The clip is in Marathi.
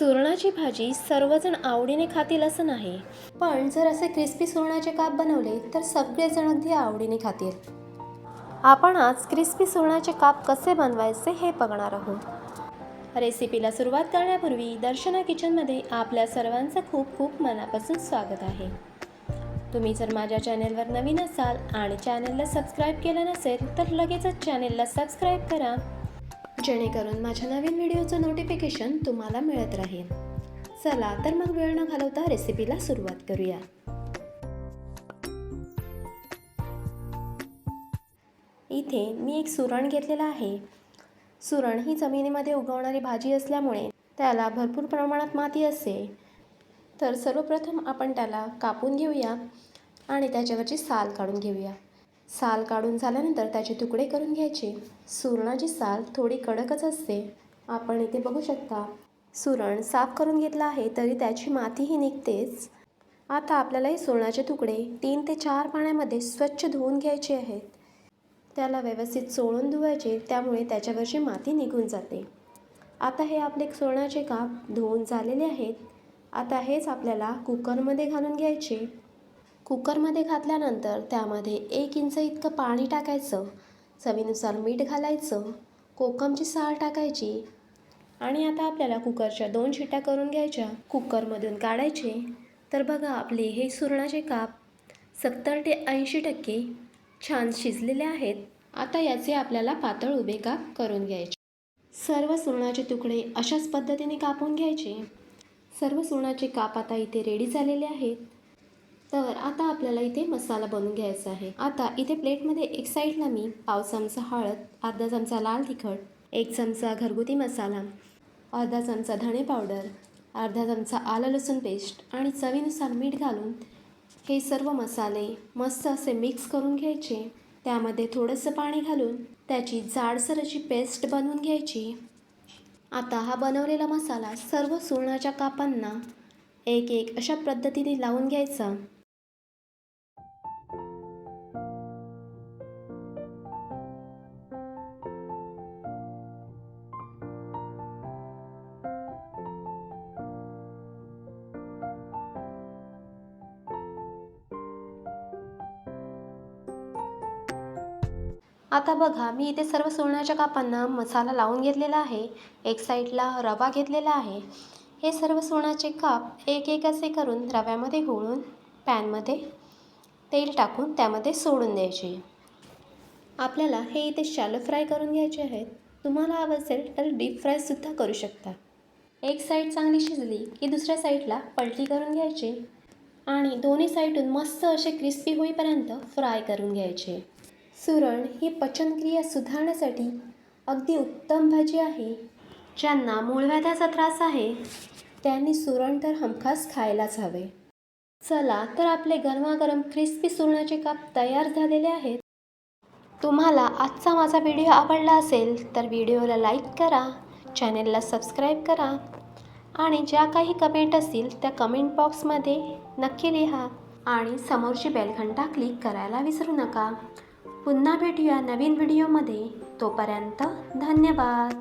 सुरणाची भाजी सर्वजण आवडीने खातील असं नाही. पण जर असे क्रिस्पी सुरणाचे काप बनवले तर सगळेजण अगदी आवडीने खातील. आपण आज क्रिस्पी सुरणाचे काप कसे बनवायचे हे बघणार आहोत. रेसिपीला सुरुवात करण्यापूर्वी दर्शना किचनमध्ये आपल्या सर्वांचं खूप खूप मनापासून स्वागत आहे. तुम्ही जर माझ्या चॅनेलवर नवीन असाल आणि चॅनेलला सबस्क्राईब केलं नसेल तर लगेचच चॅनेलला सबस्क्राईब करा. जेणेकरून माझ्या नवीन व्हिडिओचं नोटिफिकेशन तुम्हाला मिळत राहील. चला तर मग वेळ न घालवता रेसिपीला सुरुवात करूया. इथे मी एक सुरण घेतलेला आहे. सुरण ही जमिनीमध्ये उगवणारी भाजी असल्यामुळे त्याला भरपूर प्रमाणात माती असते. तर सर्वप्रथम आपण त्याला कापून घेऊया आणि त्याच्यावरची साल काढून घेऊया. साल काढून झाल्यानंतर त्याचे तुकडे करून घ्यायचे. सुरणाची साल थोडी कडकच असते. आपण इथे बघू शकता. सुरण साफ करून घेतला आहे तरी त्याची मातीही निघतेच. आता आपल्याला हे सुरणाचे तुकडे तीन ते चार पाण्यामध्ये स्वच्छ धुवून घ्यायचे आहेत. त्याला व्यवस्थित चोळून धुवायचे त्यामुळे त्याच्यावरची माती निघून जाते. आता हे आपले सुरणाचे काप धुवून झालेले आहेत. आता हेच आपल्याला कुकरमध्ये घालून घ्यायचे. कुकरमध्ये घातल्यानंतर त्यामध्ये एक इंच इतकं पाणी टाकायचं चवीनुसार मीठ घालायचं कोकमची साळ टाकायची आणि आता आपल्याला कुकरच्या दोन शिट्या करून घ्यायच्या. कुकरमधून काढायचे. तर बघा आपले हे सुरणाचे काप सत्तर ते ऐंशी टक्के छान शिजलेले आहेत. आता याचे आपल्याला पातळ उभे काप करून घ्यायचे. सर्व सुरणाचे तुकडे अशाच पद्धतीने कापून घ्यायचे. सर्व सुरणाचे काप आता इथे रेडी झालेले आहेत. तर आता आपल्याला इथे मसाला बनवून घ्यायचा आहे. आता इथे प्लेटमध्ये एक साईडला मी पाव चमचा हळद अर्धा चमचा लाल तिखट एक चमचा घरगुती मसाला अर्धा चमचा धणे पावडर अर्धा चमचा आलं लसूण पेस्ट आणि चवीनुसार मीठ घालून हे सर्व मसाले मस्त असे मिक्स करून घ्यायचे. त्यामध्ये थोडंसं पाणी घालून त्याची जाडसर अशी पेस्ट बनवून घ्यायची. आता हा बनवलेला मसाला सर्व सुरणाच्या कापांना एक एक अशा पद्धतीने लावून घ्यायचा. आता बघा मी इथे सर्व सुरणाच्या कापांना मसाला लावून घेतलेला आहे. एक साईडला रवा घेतलेला आहे. हे सर्व सुरणाचे काप एक एक असे करून रव्यामध्ये घोळून पॅनमध्ये तेल टाकून त्यामध्ये सोडून द्यायचे. आपल्याला हे इथे शॅलो फ्राय करून घ्यायचे आहेत. तुम्हाला हवं असेल तर डीप फ्रायसुद्धा करू शकता. एक साईड चांगली शिजली की दुसऱ्या साईडला पलटी करून घ्यायची. आणि दोन्ही साईडून मस्त असे क्रिस्पी होईपर्यंत फ्राय करून घ्यायचे. सुरण ही पचनक्रिया सुधारण्यासाठी अगदी उत्तम भाजी आहे. ज्यांना मूळव्याधाचा त्रास आहे त्यांनी सुरण तर हमखास खायलाच हवे. चला तर आपले गरमागरम क्रिस्पी सुरणाचे काप तयार झालेले आहेत. तुम्हाला आजचा माझा व्हिडिओ आवडला असेल तर व्हिडिओला लाईक करा चॅनेलला सबस्क्राईब करा आणि ज्या काही कमेंट असतील त्या कमेंट बॉक्समध्ये नक्की लिहा आणि समोरची बेलघंटा क्लिक करायला विसरू नका. पुन्हा भेटूया नवीन व्हिडिओमध्ये. तोपर्यंत धन्यवाद.